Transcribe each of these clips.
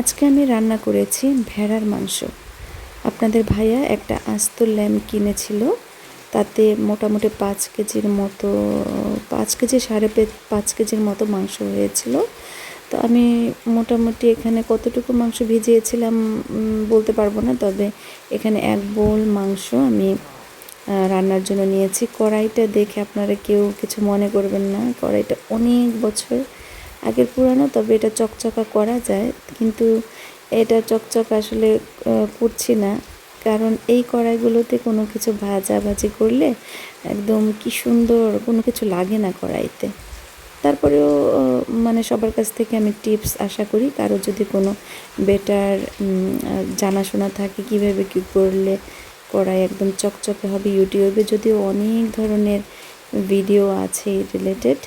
আজকে আমি রান্না করেছি ভেড়ার মাংস। আপনাদের ভাইয়া একটা আস্ত ল্যাম্প কিনেছিল। তাতে মোটামুটি পাঁচ কেজির মতো, পাঁচ কেজি সাড়ে পাঁচ কেজির মতো মাংস হয়েছিল। তো আমি মোটামুটি এখানে কতটুকু মাংস ভিজিয়েছিলাম বলতে পারব না। তবে এখানে এক বোল মাংস আমি রান্নার জন্য নিয়েছি। কড়াইটা দেখে আপনারা কেউ কিছু মনে করবেন না। কড়াইটা অনেক বছর আগের পুরানো, তবে এটা চকচকা করা যায়। কিন্তু এটা চকচক আসলে করছি না। কারণ এই কড়াইগুলোতে কোনো কিছু ভাজা ভাজি করলে একদম কি সুন্দর কোনো কিছু লাগে না কড়াইতে। তারপরেও মানে সবার কাছ থেকে আমি টিপস আশা করি, কারও যদি কোনো বেটার জানাশোনা থাকে কীভাবে কী করলে কড়াই একদম চকচকে হবে ইউটিউবে, যদিও অনেক ধরনের ভিডিও আছে রিলেটেড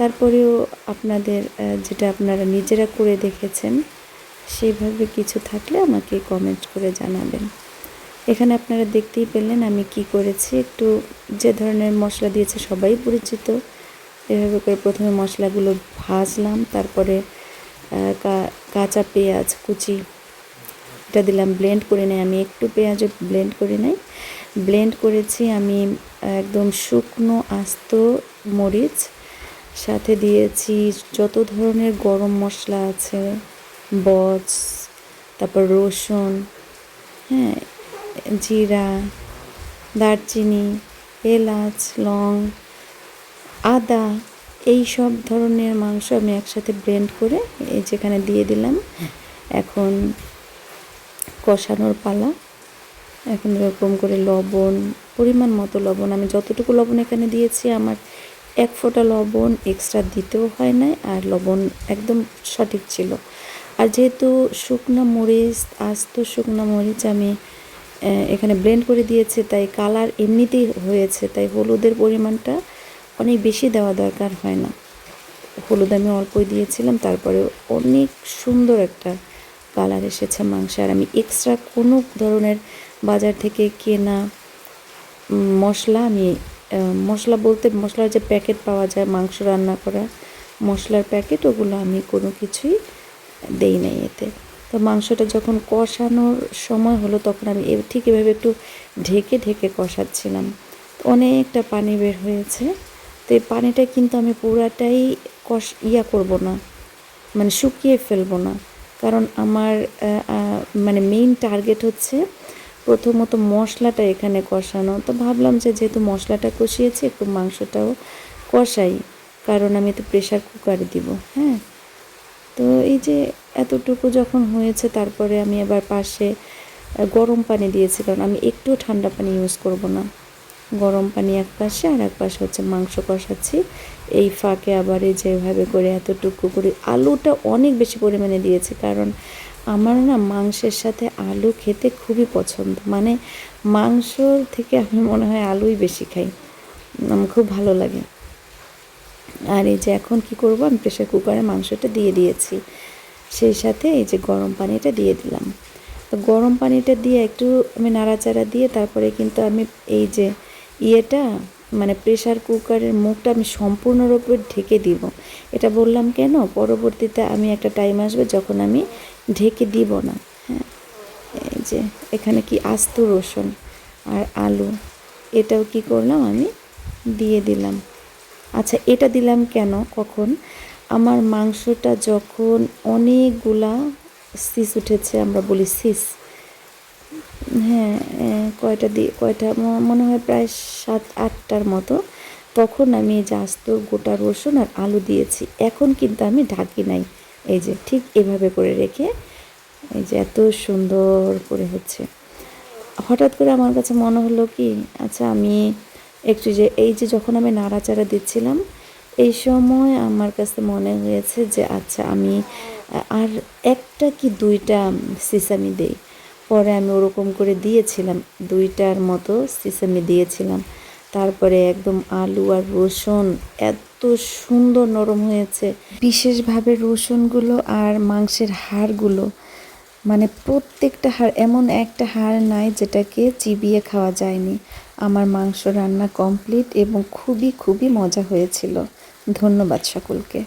তারপরেও আপনাদের যেটা আপনারা নিজেরা করে দেখেছেন, সেভাবে কিছু থাকলে আমাকে কমেন্ট করে জানাবেন। এখানে আপনারা দেখতেই পেলেন আমি কি করেছি। একটু যে ধরনের মশলা দিয়েছে সবাই পরিচিত। এভাবে করে প্রথমে মশলাগুলো ভাজলাম, তারপরে কাঁচা পেঁয়াজ, কুচি, এটা দিলাম ব্লেন্ড করে নেই। আমি একটু পেঁয়াজও ব্লেন্ড করে নেই। ব্লেন্ড করেছি আমি একদম শুকনো, আস্ত মরিচ সাথে দিয়েছি যত ধরনের গরম মশলা আছে বচ তারপর রসুন হ্যাঁ জিরা, দারচিনি, এলাচ, লং, আদা, এই সব ধরনের মাংস আমি একসাথে ব্লেন্ড করে এই যেখানে দিয়ে দিলাম, এখন কষানোর পালা। এখন এরকম করে লবণ, পরিমাণ মতো লবণ, আমি যতটুকু লবণ এখানে দিয়েছি, আমার এক ফোঁটা লবণ এক্সট্রা দিতেও হয় নাই আর লবণ একদম সঠিক ছিল। আর যেহেতু শুকনো মরিচ, আস্ত শুকনো মরিচ আমি এখানে ব্লেন্ড করে দিয়েছি, তাই কালার এমনিতেই হয়েছে, তাই হলুদের পরিমাণটা অনেক বেশি দেওয়া দরকার হয় না। হলুদ আমি অল্পই দিয়েছিলাম তারপরে অনেক সুন্দর একটা কালার এসেছে মাংস। আর আমি এক্সট্রা কোনো ধরনের বাজার থেকে কেনা মশলা আমি মশলা বলতে মশলার যে প্যাকেট পাওয়া যায়, মাংস রান্না করা মশলার প্যাকেট, ওগুলো আমি কোনো কিছুই দেই নাই এতে। তো মাংসটা যখন কষানোর সময় হলো, তখন আমি ঠিক এভাবে একটু ঢেকে ঢেকে কষাচ্ছিলাম। অনেকটা পানি বের হয়েছে। তো এই পানিটা কিন্তু আমি পুরাটাই কষ, ইয়া করব না মানে শুকিয়ে ফেলব না। কারণ আমার মানে মেইন টার্গেট হচ্ছে প্রথমত মশলাটা এখানে কষানো। তো ভাবলাম যে যেহেতু মশলাটা কষিয়েছি, একটু মাংসটাও কষাই। কারণ আমি তো প্রেশার কুকারে দিব হ্যাঁ? তো এই যে এতটুকু যখন হয়েছে, তারপরে আমি আবার পাশে গরম পানি দিয়েছি। কারণ আমি একটু ঠান্ডা পানি ইউজ করব না। গরম পানি এক পাশে আর এক পাশে হচ্ছে মাংস কষাচ্ছি। এই ফাঁকে আবার এই যেভাবে করে এতটুকু করে আলুটা অনেক বেশি পরিমাণে দিয়েছি। কারণ আমার না মাংসের সাথে আলু খেতে খুবই পছন্দ। মানে মাংস থেকে আমি মনে হয় আলুই বেশি খাই। আমার খুব ভালো লাগে। আর এই যে এখন কি করব? আমি প্রেশার কুকারে মাংসটা দিয়ে দিয়েছি। সেই সাথে এই যে গরম পানিটা দিয়ে দিলাম। তো গরম পানিটা দিয়ে একটু আমি নাড়াচাড়া দিয়ে তারপরে কিন্তু আমি এই যে ইয়েটা মানে প্রেশার কুকারের মুখটা আমি সম্পূর্ণরূপে ঢেকে দিব। এটা বললাম কেন? পরবর্তীতে আমি একটা টাইম আসবে যখন আমি ঢেকে দিব না। হ্যাঁ? এই যে, এখানে কি আস্ত রসুন আর আলু, এটাও কি করলাম আমি? দিয়ে দিলাম। আচ্ছা এটা দিলাম কেন? কখন? আমার মাংসটা যখন অনেকগুলা সিস উঠেছে, আমরা বলি সিস হ্যাঁ কয়টা দিয়ে কয়টা মনে হয় প্রায় সাত, আটটার মতো। তখন আমি এই যে গোটা রসুন আর আলু দিয়েছি। এখন কিন্তু আমি ঢাকি নাই। এই যে ঠিক এভাবে করে রেখে এই যে এত সুন্দর করে হচ্ছে। হঠাৎ করে আমার কাছে মনে হলো কি আচ্ছা আমি একটু যে, এই যে যখন আমি নাড়াচাড়া দিচ্ছিলাম, এই সময় আমার কাছে মনে হয়েছে যে আচ্ছা আমি আর একটা কি দুইটা সিসামি দেই। পরে আমি ওরকম করে দিয়েছিলাম, দুইটার মতো সিসামি দিয়েছিলাম। তারপরে একদম আলু আর রসুন এত সুন্দর নরম হয়েছে। বিশেষভাবে রসুনগুলো আর মাংসের হাড়গুলো মানে প্রত্যেকটা হাড়, এমন একটা হাড় নাই যেটাকে চিবিয়ে খাওয়া যায়নি। আমার মাংস রান্না কমপ্লিট এবং খুবই খুবই মজা হয়েছিল। ধন্যবাদ সকলকে।